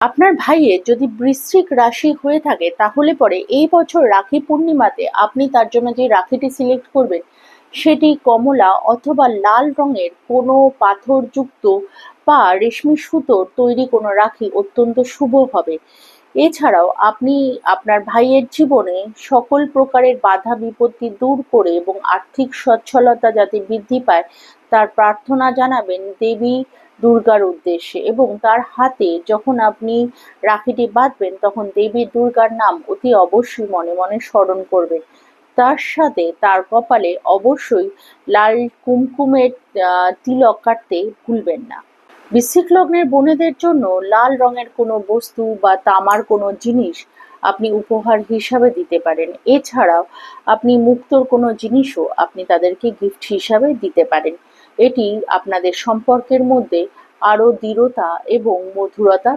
আপনার ভাইয়ের যদি বৃশ্চিক রাশি হয়ে থাকে, তাহলে পরে এই বছর রাখি পূর্ণিমাতে আপনি তার জন্য যে রাখিটি সিলেক্ট করবেন, সেটি কমলা অথবা লাল রঙের কোনো পাথরযুক্ত বা রেশমি সুতোর তৈরি কোনো রাখি অত্যন্ত শুভ হবে। এছাড়াও আপনি আপনার ভাইয়ের জীবনে সকল প্রকারের বাধা বিপত্তি দূর করে এবং আর্থিক সচ্ছলতা যাতে বৃদ্ধি পায়, তার প্রার্থনা জানাবেন দেবী দুর্গার উদ্দেশ্যে এবং তার হাতে যখন আপনি রাখিটি বাঁধবেন, তখন দেবী দুর্গার নাম অতি অবশ্যই মনে মনে স্মরণ করবেন। তার সাথে তার কপালে অবশ্যই লাল কুমকুমের তিলক কাটতে ভুলবেন না। বৃশ্চিক লগ্নের বোনেদের জন্য লাল রঙের কোনো বস্তু বা তামার কোনো জিনিস আপনি উপহার হিসাবে দিতে পারেন। এছাড়াও আপনি মুক্তর কোনো জিনিসও আপনি তাদেরকে গিফট হিসাবে দিতে পারেন। এটি আপনাদের সম্পর্কের মধ্যে আরও দৃঢ়তা এবং মধুরতা